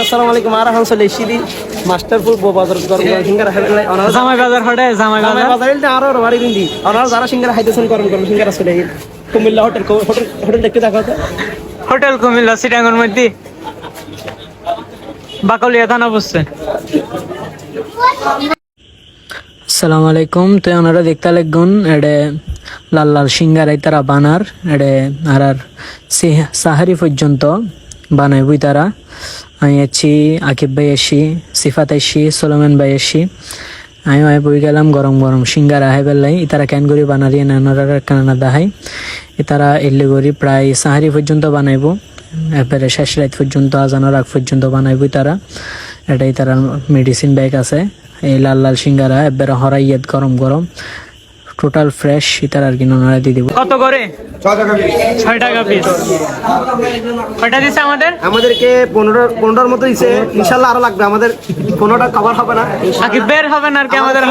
আসসালামু আলাইকুম আর হান চলে এসি মাস্টারপুর বাজার গরম গরম সিঙ্গারা খাবেন জামাই বাজার হটে জামাই জামাই বাজার। আরও বাড়ি দিন অনার যারা সিঙ্গারা খাইতেছেন গরম গরম সিঙ্গারা চলে গেল কুমিল্লা হোটেল হোটেল হোটেল দেখতে দেখো তো হোটেল কুমিল্লা সিটাঙ্গের মধ্যে। বাকলিয়া থানা বসছে। আসসালামু আলাইকুম তো ওনারা দেখতে লাগুন এডে লাল লাল সিঙ্গারাই তারা বানার এডে আর আর সি- সাহারি পর্যন্ত বানাইবই তারা। আমি আছি আকিব ভাই আসি, সিফাত আসি, সোলোমান ভাই আসি। আমি আয় বই গেলাম, গরম গরম সিঙ্গারা হাই বেলাই, ইতারা ক্যান করি বানারি নানারা কানা দাহাই। ইতারা এল্লি করি প্রায় সাহারি পর্যন্ত বানাইব এরপরে শেষ রাত পর্যন্ত, আজানোর আগ পর্যন্ত বানাইবই তারা এটাই তারা মেডিসিন ব্যাগ আছে, এই লাল লাল সিঙ্গারা, এবারে হরাইয়াত গরম গরম। টোটাল ফ্রেশ ইতার আর কি নোনারা দিয়ে দেব। কত করে? ছয় টাকা পিস কয়টা দিচ্ছে আমাদের? আমাদেরকে পনেরো পনেরোর মতো দিছে। ইনশাল্লাহ আরও লাগবে। আমাদের পনেরোটা কভার হবে না। বের হবে না আর কি আমাদের